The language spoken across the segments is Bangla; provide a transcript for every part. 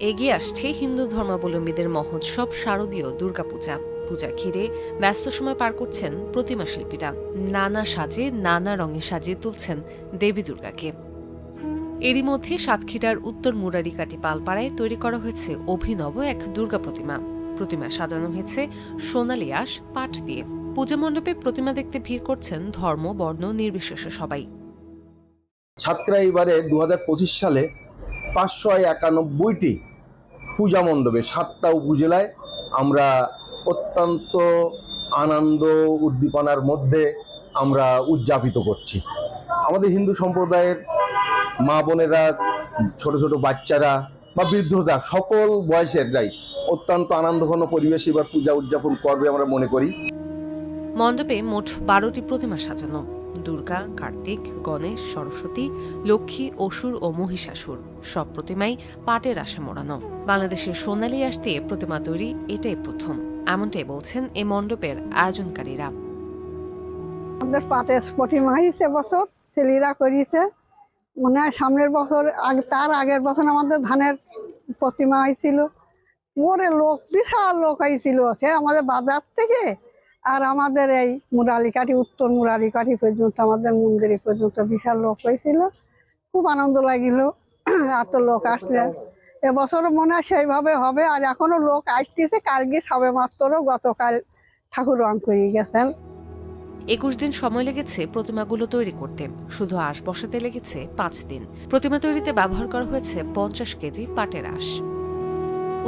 এগিয়ে আসছে হিন্দু ধর্মাবলম্বীদের মহোৎসব, শারদীয় দুর্গাপূজা। পূজা ঘিরে ব্যস্ত সময় পার করছেন প্রতিমা শিল্পীরা। নানা সাজে, নানা রঙে সাজিয়ে তুলছেন দেবী দুর্গাকে। এরই মধ্যে সাতক্ষীরার উত্তর মুরারিকাটি পালপাড়ায় তৈরি করা হয়েছে অভিনব এক দুর্গা প্রতিমা। প্রতিমা সাজানো হয়েছে সোনালি আঁশ, পাট দিয়ে। পূজা মণ্ডপে প্রতিমা দেখতে ভিড় করছেন ধর্ম, বর্ণ, নির্বিশেষে সবাই। ছাত্রা এবারে দু সালে পাঁচশো একানব্বইটি পূজা মণ্ডপে সাতটা উপজেলায় আমরা অত্যন্ত আনন্দ উদ্দীপনার মধ্যে আমরা উদযাপিত করছি। আমাদের হিন্দু সম্প্রদায়ের মা বোনেরা, ছোট ছোট বাচ্চারা বা বৃদ্ধরা সকল বয়সেররাই অত্যন্ত আনন্দঘন পরিবেশে এবার পূজা উদযাপন করবে আমরা মনে করি। মণ্ডপে মোট বারোটি প্রতিমা সাজানো। দুর্গা, কার্তিক, গণেশ, সরস্বতী, লক্ষ্মী, অসুর ও মহিষাসুর সব প্রতিমাই পাটের আশে মোড়ানো। বাংলাদেশের সোনালী দিয়ে প্রতিমা তৈরি এটাই প্রথম। এমনটাই বলছেন এ মণ্ডপের আয়োজনকারীরা। আমাদের পাটের প্রতিমা হয়েছে বছর ছেলেরা করিয়েছে। মনে হয় সামনের বছর, আগে, তার আগের বছর আমাদের ধানের প্রতিমা হয়েছিল। ওরে লোক, বিশাল লোক হয়েছিল। সে আমাদের বাজার থেকে আর আমাদের এই মুরালিকাঠি উত্তর মুরালিকাঠি পর্যন্ত, আমাদের মন্দিরে পর্যন্ত বিশাল লোক হয়েছিল। খুব আনন্দ লাগিল। এত লোক আসলে। এবছরও মনে হয় সেইভাবে হবে। আর এখনও লোক আসতেছে। কালকে সবে মাত্রও গতকাল ঠাকুর রং করিয়ে গেছেন। একুশ দিন সময় লেগেছে প্রতিমাগুলো তৈরি করতে। শুধু আঁশ বসাতে লেগেছে পাঁচ দিন। প্রতিমা তৈরিতে ব্যবহার করা হয়েছে পঞ্চাশ কেজি পাটের আঁশ।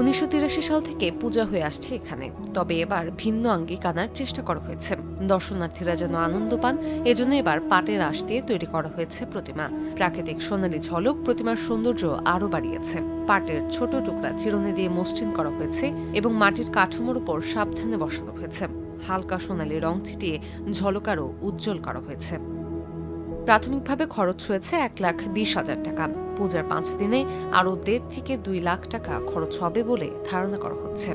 উনিশশো তিরাশি সাল থেকে পূজা হয়ে আসছে এখানে। তবে এবার ভিন্ন আঙ্গিক আনার চেষ্টা করা হয়েছে। দর্শনার্থীরা যেন আনন্দ পান, এজন্য এবার পাটের আঁশ দিয়ে তৈরি করা হয়েছে প্রতিমা। প্রাকৃতিক সোনালী ঝলক প্রতিমার সৌন্দর্য আরও বাড়িয়েছে। পাটের ছোট টুকরা চিরুনি দিয়ে মসৃণ করা হয়েছে এবং মাটির কাঠামোর উপর সাবধানে বসানো হয়েছে। হালকা সোনালি রং ছিটিয়ে ঝলকারও উজ্জ্বল করা হয়েছে। প্রাথমিকভাবে খরচ হয়েছে এক লাখ বিশ হাজার টাকা। পূজার পাঁচ দিনে আরও দেড় থেকে দুই লাখ টাকা খরচ হবে বলে ধারণা করা হচ্ছে।